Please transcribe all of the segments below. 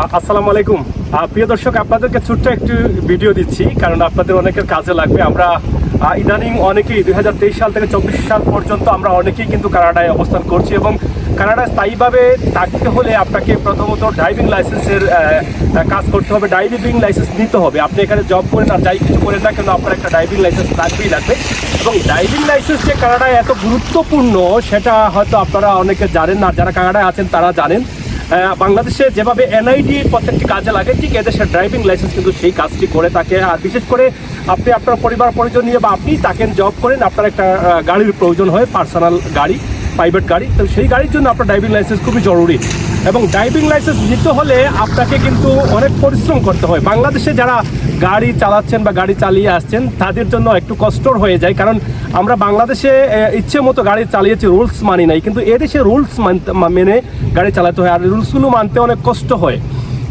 আসসালামু আলাইকুম। প্রিয় দর্শক, আপনাদেরকে ছোট্ট একটু ভিডিও দিচ্ছি, কারণ আপনাদের অনেকের কাজে লাগবে। আমরা ইদানিং অনেকেই দুই হাজার তেইশ সাল থেকে চব্বিশ সাল পর্যন্ত আমরা অনেকেই কিন্তু কানাডায় অবস্থান করছি এবং কানাডায় স্থায়ীভাবে থাকতে হলে আপনাকে প্রথমত ড্রাইভিং লাইসেন্সের কাজ করতে হবে, ড্রাইভিং লাইসেন্স নিতে হবে। আপনি এখানে জব করেন আর যাই কিছু করেন না কেন, আপনার একটা ড্রাইভিং লাইসেন্স লাগবেই লাগবে। এবং ড্রাইভিং লাইসেন্স যে কানাডায় এত গুরুত্বপূর্ণ, সেটা হয়তো আপনারা অনেকে জানেন না, যারা কানাডায় আছেন তারা জানেন। বাংলাদেশে যেভাবে এনআইডি প্রত্যেকটি কাজে লাগে, ঠিক এদেশের ড্রাইভিং লাইসেন্স কিন্তু সেই কাজটি করে থাকে। আর বিশেষ করে আপনি আপনার পরিবার, পরিজন নিয়ে বা আপনি তাকে জব করেন, আপনার একটা গাড়ির প্রয়োজন হয় পার্সোনাল গাড়ি প্রাইভেট গাড়ি। তো সেই গাড়ির জন্য আপনার ড্রাইভিং লাইসেন্স খুবই জরুরি। এবং ড্রাইভিং লাইসেন্স নিতে হলে আপনাকে কিন্তু অনেক পরিশ্রম করতে হয়। বাংলাদেশে যারা গাড়ি চালাচ্ছেন বা গাড়ি চালিয়ে আসছেন, তাদের জন্য একটু কষ্টর হয়ে যায়। কারণ আমরা বাংলাদেশে ইচ্ছে মতো গাড়ি চালিয়েছি, রুলস মানি নাই। কিন্তু এদেশে রুলস মেনে গাড়ি চালাতে হয়। আর রুলসগুলো মানতে অনেক কষ্ট হয়।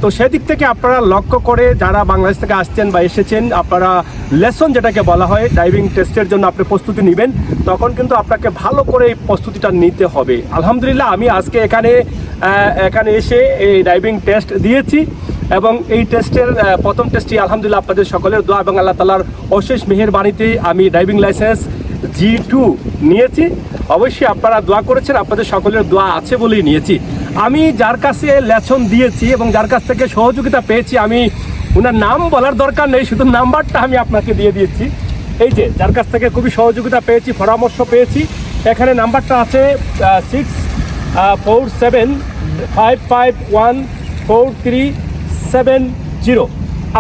তো সেদিক থেকে আপনারা লক্ষ্য করে যারা বাংলাদেশ থেকে আসছেন বা এসেছেন, আপনারা লেসন যেটাকে বলা হয় ড্রাইভিং টেস্টের জন্য আপনি প্রস্তুতি নেবেন। তখন কিন্তু আপনাকে ভালো করে এই প্রস্তুতিটা নিতে হবে। আলহামদুলিল্লাহ, আমি আজকে এখানে এখানে এসে এই ড্রাইভিং টেস্ট দিয়েছি এবং এই টেস্টের প্রথম টেস্টটি আলহামদুলিল্লাহ আপনাদের সকলের দোয়া এবং আল্লাহ তালার অশেষ মেহেরবাণীতে আমি ড্রাইভিং লাইসেন্স জি টু নিয়েছি। অবশ্যই আপনারা দোয়া করেছেন, আপনাদের সকলের দোয়া আছে বলেই নিয়েছি। আমি যার কাছে লেসন দিয়েছি এবং যার কাছ থেকে সহযোগিতা পেয়েছি, আমি ওনার নাম বলার দরকার নেই, শুধু নাম্বারটা আমি আপনাকে দিয়ে দিয়েছি। এই যে, যার কাছ থেকে খুবই সহযোগিতা পেয়েছি, পরামর্শ পেয়েছি, এখানে নাম্বারটা আছে six four seven five five one four three seven zero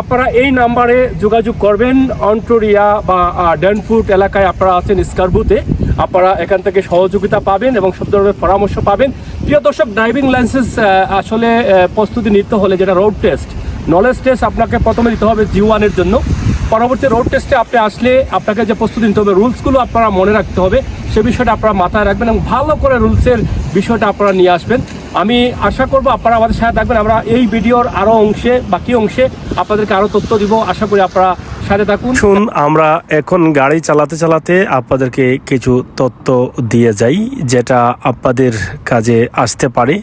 আপনারা এই নাম্বারে যোগাযোগ করবেন। অন্টোরিয়া বা ড্যানফুট এলাকায় আপনারা আছেন স্কারবুতে। আপনারা এখান থেকে সহযোগিতা পাবেন এবং সব ধরনের পরামর্শ পাবেন। প্রিয় দর্শক ড্রাইভিং লাইসেন্স আসলে প্রস্তুতি নিতে হলে যেটা রোড টেস্ট নলেজ টেস্ট আপনাকে প্রথমে দিতে হবে জি ওয়ানের জন্য। পরবর্তী রোড টেস্টে আপনি আসলে আপনাকে যে প্রস্তুতি নিতে হবে, রুলসগুলো আপনারা মনে রাখতে হবে। সে বিষয়টা আপনারা মাথায় রাখবেন এবং ভালো করে রুলসের বিষয়টা আপনারা নিয়ে আসবেন। আমি আশা করব আপনারা আমাদের সাথে থাকবেন। আমরা এই ভিডিওর আরও অংশে, বাকি অংশে আপনাদেরকে আরও তথ্য দিব। আশা করি আপনারা সাথে থাকুন। শুন, আমরা এখন গাড়ি চালাতে চালাতে আপনাদেরকে কিছু তথ্য দিয়ে যাই, যেটা আপনাদের কাজে আসতে পারে।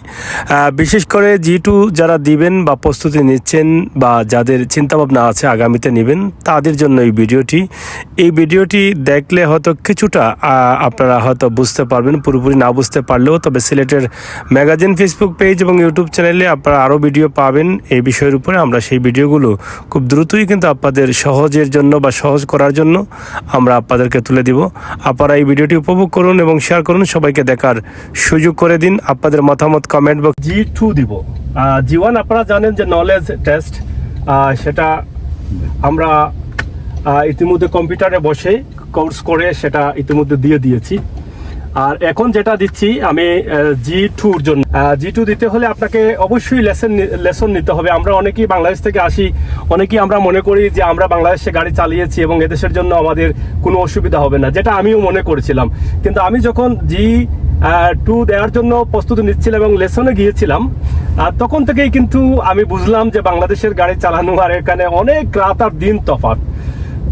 বিশেষ করে জি টু যারা দিবেন বা প্রস্তুতি নিচ্ছেন বা যাদের চিন্তাভাবনা আছে আগামীতে নেবেন, তাদের জন্য এই ভিডিওটি। এই ভিডিওটি দেখলে হয়তো কিছুটা আপনারা হয়তো বুঝতে পারবেন, পুরোপুরি না বুঝতে পারলেও, তবে সিলেটের ম্যাগাজিন ফেসবুক পেজ এবং ইউটিউব চ্যানেলে আপনারা আরও ভিডিও পাবেন। এই বিষয়ের উপরে আমরা সেই ভিডিওগুলো খুব দ্রুতই কিন্তু আপনাদের সহজের জন্য বা সহজ করার জন্য আমরা আপনাদেরকে তুলে দিব। আপনারা এই ভিডিওটি উপভোগ করুন এবং শেয়ার করুন। সবাইকে দেখার সুযোগ করে দিন। আপনাদের মতামত কমেন্ট বক্স জি টু দিব। জি ওয়ান আপনারা জানেন যে নলেজ টেস্ট সেটা আমরা ইতিমধ্যে কম্পিউটারে বসে কোর্স করে সেটা ইতিমধ্যে দিয়ে দিয়েছি। আর এখন যেটা দিচ্ছি, আমি জি টুর জন্য। জি টু দিতে হলে আপনাকে অবশ্যই লেসন লেসন নিতে হবে। আমরা অনেকেই বাংলাদেশ থেকে আসি, অনেকেই আমরা মনে করি যে আমরা বাংলাদেশে গাড়ি চালিয়েছি এবং এদেশের জন্য আমাদের কোনো অসুবিধা হবে না, যেটা আমিও মনে করেছিলাম। কিন্তু আমি যখন জি টু দেওয়ার জন্য প্রস্তুতি নিচ্ছিলাম এবং লেসনে গিয়েছিলাম, আর তখন থেকেই কিন্তু আমি বুঝলাম যে বাংলাদেশের গাড়ি চালানো আর এখানে অনেক রাত আর দিন তফাৎ।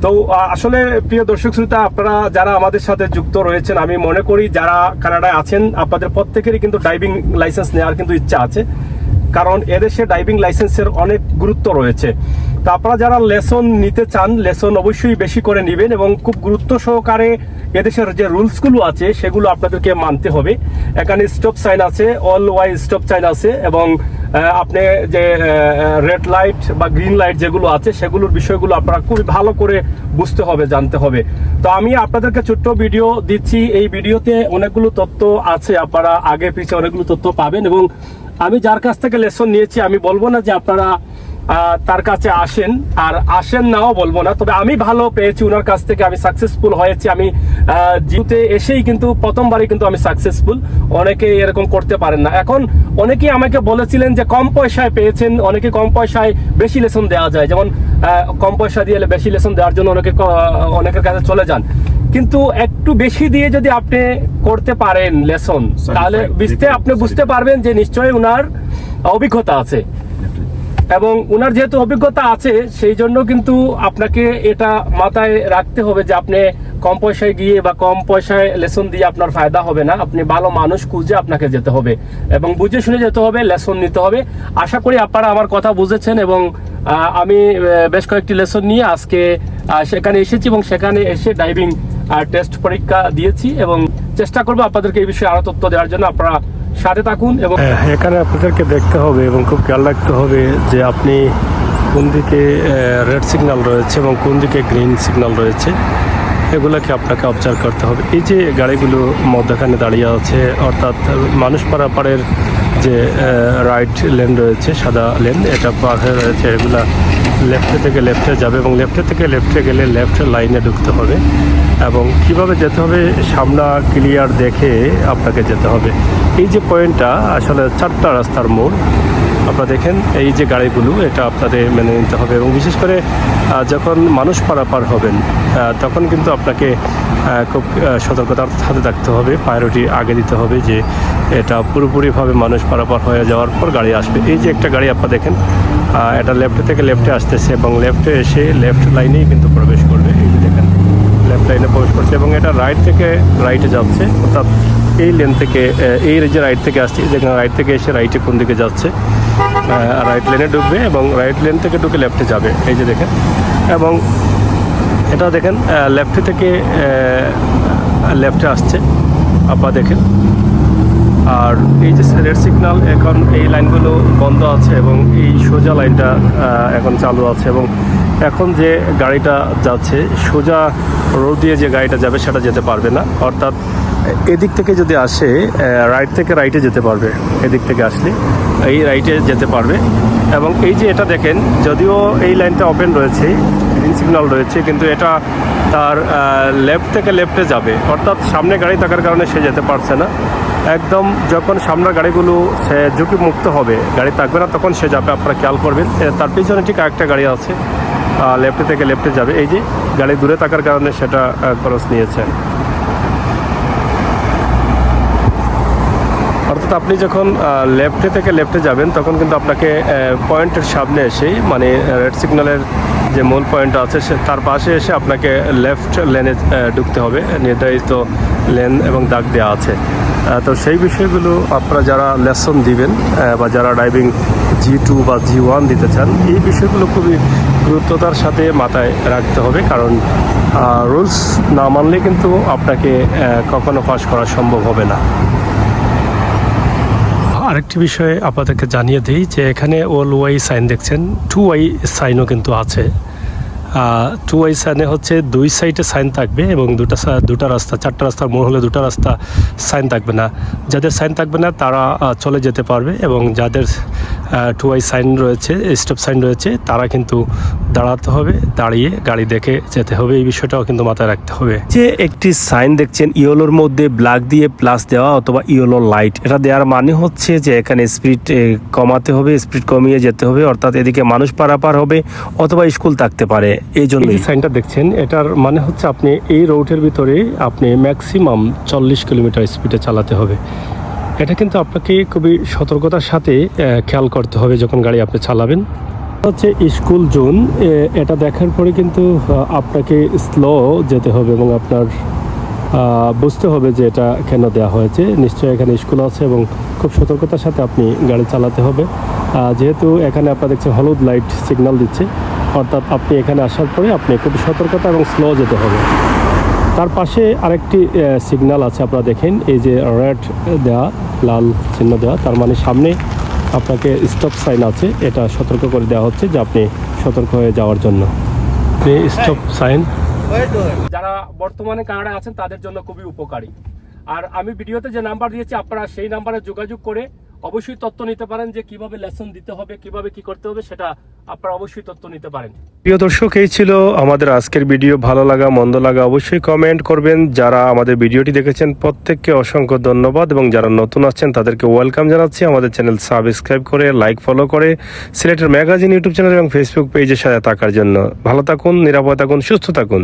তো আসলে প্রিয় দর্শক শ্রোতা, আপনারা যারা আমাদের সাথে যুক্ত রয়েছেন, আমি মনে করি যারা কানাডায় আছেন, আপনাদের প্রত্যেকেরই কিন্তু ড্রাইভিং লাইসেন্স নেওয়ার কিন্তু ইচ্ছা আছে। কারণ এদেশে ড্রাইভিং লাইসেন্সের অনেক গুরুত্ব রয়েছে। তো আপনারা যারা লেসন নিতে চান লেসন অবশ্যই বেশি করে নেবেন এবং খুব গুরুত্ব সহকারে এদেশের যে রুলসগুলো আছে, সেগুলো আপনাদেরকে মানতে হবে। এখানে স্টপ সাইন আছে অল ওয়াই স্টপ সাইন আছে এবং আপনি যে রেড লাইট বা গ্রিন লাইট যেগুলো আছে, সেগুলোর বিষয়গুলো আপনারা খুবই ভালো করে বুঝতে হবে, জানতে হবে। তো আমি আপনাদেরকে ছোট্ট ভিডিও দিচ্ছি। এই ভিডিওতে অনেকগুলো তথ্য আছে, আপনারা আগে পিছিয়ে অনেকগুলো তথ্য পাবেন এবং আমি যার কাছ থেকে লেসন নিয়েছি, আমি বলব না যে আপনারা তার কাছে আসেন। আর আসেন নাও বলব না তবে আমি ভালো পেয়েছি ওনার কাছ থেকে আমি সাকসেসফুল হয়েছি। আমি জিউতে এসেই কিন্তু প্রথমবারই কিন্তু আমি সাকসেসফুল অনেকে এরকম করতে পারেন না। এখন অনেকেই আমাকে বলেছিলেন যে কম পয়সায় পেয়েছেন অনেকে কম পয়সায় বেশি লেসন দেওয়া যায়। যেমন কম পয়সা দিয়ে বেশি লেসন দেওয়ার জন্য অনেকে অনেকের কাছে চলে যান। কিন্তু একটু বেশি দিয়ে যদি আপনি করতে পারেন লেসন তাহলে বুঝতে আপনি বুঝতে পারবেন যে নিশ্চয়ই ওনার অভিজ্ঞতা আছে। এবং উনার যেহেতু অভিজ্ঞতা আছে, সেই জন্য কিন্তু আপনাকে এটা মাথায় রাখতে হবে যে আপনি কম পয়সায় গিয়ে বা কম পয়সায় লেসন দিয়ে আপনার ফায়দা হবে না। আপনি ভালো মানুষ খুঁজে আপনাকে যেতে হবে এবং বুঝে শুনে যেতে হবে, লেসন নিতে হবে। আশা করি আপনারা আমার কথা বুঝেছেন এবং আমি বেশ কয়েকটি লেসন নিয়ে আজকে সেখানে এসেছি এবং সেখানে এসে ডাইভিং টেস্ট পরীক্ষা দিয়েছি এবং চেষ্টা করব আপনাদেরকে এই বিষয়ে আরও তথ্য দেওয়ার জন্য। আপনারা সাথে থাকুন এবং এখানে আপনাদেরকে দেখতে হবে এবং খুব খেয়াল রাখতে হবে যে আপনি কোন দিকে রেড সিগন্যাল রয়েছে এবং কোন দিকে গ্রিন সিগন্যাল রয়েছে, এগুলোকে আপনাকে অবজার্ভ করতে হবে। এই যে গাড়িগুলো মধ্যখানে দাঁড়িয়ে আছে, অর্থাৎ মানুষ পারাপারের যে রাইট লেন রয়েছে, সাদা লেন এটা পার হয়ে রয়েছে, এগুলা লেফটে থেকে লেফটে যাবে এবং লেফটে থেকে লেফটে গেলে লেফট লাইনে ঢুকতে হবে। এবং কীভাবে যেতে হবে সামনা ক্লিয়ার দেখে আপনাকে যেতে হবে। এই যে পয়েন্টটা, আসলে চারটা রাস্তার মোড়, আপনারা দেখেন এই যে গাড়িগুলো, এটা আপনাদের মেনে নিতে হবে এবং বিশেষ করে যখন মানুষ পারাপার হবেন তখন কিন্তু আপনাকে খুব সতর্কতার সাথে থাকতে হবে প্রায়োরিটি আগে দিতে হবে যে এটা পুরোপুরিভাবে মানুষ পারাপার হয়ে যাওয়ার পর গাড়ি আসবে। এই যে একটা গাড়ি আপনারা দেখেন এটা লেফটে থেকে লেফটে আসতেছে এবং লেফটে এসে লেফট লাইনেই কিন্তু প্রবেশ করবে, এই যে দেখেন। লাইনে প্রবেশ করছে এবং এটা রাইট থেকে রাইটে যাচ্ছে, অর্থাৎ এই লেন থেকে এই যে রাইট থেকে আসছে, যেখানে রাইট থেকে এসে রাইটে কোন দিকে যাচ্ছে রাইট লেনে ঢুকবে এবং রাইট লেন থেকে ঢুকে লেফটে যাবে, এই যে দেখেন। এবং এটা দেখেন লেফটে থেকে লেফটে আসছে, আপা দেখেন। আর এই যে রেড সিগন্যাল এখন এই লাইনগুলো বন্ধ আছে এবং এই সোজা লাইনটা এখন চালু আছে এবং এখন যে গাড়িটা যাচ্ছে, সোজা রোড দিয়ে যে গাড়িটা যাবে সেটা যেতে পারবে না। অর্থাৎ এদিক থেকে যদি আসে রাইট থেকে রাইটে যেতে পারবে। এদিক থেকে আসলে এই রাইটে যেতে পারবে। এবং এই যে এটা দেখেন, যদিও এই লাইনটা ওপেন রয়েছে গ্রিন সিগন্যাল রয়েছে, কিন্তু এটা তার লেফট থেকে লেফটে যাবে। অর্থাৎ সামনে গাড়ি থাকার কারণে সে যেতে পারছে না। একদম যখন সামনের গাড়িগুলো, সে ঝুঁকি মুক্ত হবে, গাড়ি থাকবে না, তখন সে যাবে, আপনারা খেয়াল করবেন। তার পিছনে ঠিক একটা গাড়ি আছে লেফটে থেকে লেফটে যাবে। এই যে, গাড়ি দূরে থাকার কারণে সেটা খরচ নিয়েছে। অর্থাৎ আপনি যখন লেফটে থেকে লেফটে যাবেন, তখন কিন্তু আপনাকে পয়েন্টের সামনে এসেই মানে রেড সিগন্যালের যে মূল পয়েন্ট আছে, সে তার পাশে এসে আপনাকে লেফট লেনে ঢুকতে হবে। নির্ধারিত লেন এবং দাগ দেওয়া আছে। তো সেই বিষয়গুলো আপনারা যারা লেসন দিবেন বা যারা ড্রাইভিং জি টু বা জি ওয়ান দিতে চান, এই বিষয়গুলো খুবই গুরুত্বতার সাথে মাথায় রাখতে হবে। কারণ রুলস না মানলে কিন্তু আপনাকে কখনো পাস করা সম্ভব হবে না। আরেকটি বিষয়ে আপনাদেরকে জানিয়ে দিই যে এখানে ওল ওয়াই সাইন দেখছেন, টু ওয়াই সাইনও কিন্তু আছে। টু ওয়াই সাইনে হচ্ছে দুই সাইডে সাইন থাকবে এবং দুটা দুটা রাস্তা, চারটা রাস্তার মোড় হলে দুটা রাস্তা সাইন থাকবে না। যাদের সাইন থাকবে না, তারা চলে যেতে পারবে এবং যাদের টু ওয়াই সাইন রয়েছে স্টপ সাইন রয়েছে, তারা কিন্তু দাঁড়াতে হবে, দাঁড়িয়ে গাড়ি দেখে যেতে হবে। এই বিষয়টাও কিন্তু মাথায় রাখতে হবে। যে একটি সাইন দেখছেন, ইয়েলোর মধ্যে ব্ল্যাক দিয়ে প্লাস দেওয়া অথবা ইয়েলো লাইট এটা দেওয়ার মানে হচ্ছে যে এখানে স্পিড কমাতে হবে স্পিড কমিয়ে যেতে হবে, অর্থাৎ এদিকে মানুষ পারাপার হবে অথবা স্কুল থাকতে পারে। এই জন্য সাইনটা দেখছেন, এটার মানে হচ্ছে আপনি এই রোডের ভিতরে আপনি ম্যাক্সিমাম চল্লিশ কিলোমিটার স্পিডে চালাতে হবে। এটা কিন্তু আপনাকে খুবই সতর্কতার সাথে খেয়াল করতে হবে যখন গাড়ি আপনি চালাবেন। হচ্ছে স্কুল জোন এটা দেখার পরে কিন্তু আপনাকে স্লো যেতে হবে এবং আপনার বুঝতে হবে যে এটা কেন দেওয়া হয়েছে। নিশ্চয়ই এখানে স্কুল আছে এবং খুব সতর্কতার সাথে আপনি গাড়ি চালাতে হবে। যেহেতু এখানে আপনারা দেখছেন হলুদ লাইট সিগন্যাল দিচ্ছে। অর্থাৎ আপনি এখানে আসার পরে আপনি খুব সতর্কতা এবং স্লো যেতে হবে। তার পাশে আরেকটি সিগন্যাল আছে, আপনারা দেখেন, এই যে রেড দেওয়া লাল চিহ্ন দেওয়া তার মানে সামনে আপনাকে স্টপ সাইন আছে, এটা সতর্ক করে দেওয়া হচ্ছে যে আপনি সতর্ক হয়ে যাওয়ার জন্য। স্টপ সাইন যারা বর্তমানে কানাডায় আছেন, তাদের জন্য খুবই উপকারী। আর আমি ভিডিওতে যে নাম্বার দিয়েছি, আপনারা সেই নাম্বারে যোগাযোগ করে অবশ্যই তথ্য নিতে পারেন যে কীভাবে লেসন দিতে হবে, কীভাবে কি করতে হবে, সেটা আপনারা অবশ্যই তথ্য নিতে পারেন। প্রিয় দর্শক, এই ছিল আমাদের আজকের ভিডিও। ভালো লাগা, মন্দ লাগা অবশ্যই কমেন্ট করবেন। যারা আমাদের ভিডিওটি দেখেছেন, প্রত্যেককে অসংখ্য ধন্যবাদ এবং যারা নতুন আছেন, তাদেরকে ওয়েলকাম জানাচ্ছি। আমাদের চ্যানেল সাবস্ক্রাইব করে লাইক ফলো করে সিলেটের ম্যাগাজিন ইউটিউব চ্যানেল এবং ফেসবুক পেজের সাথে থাকার জন্য। ভালো থাকুন, নিরাপদ থাকুন, সুস্থ থাকুন।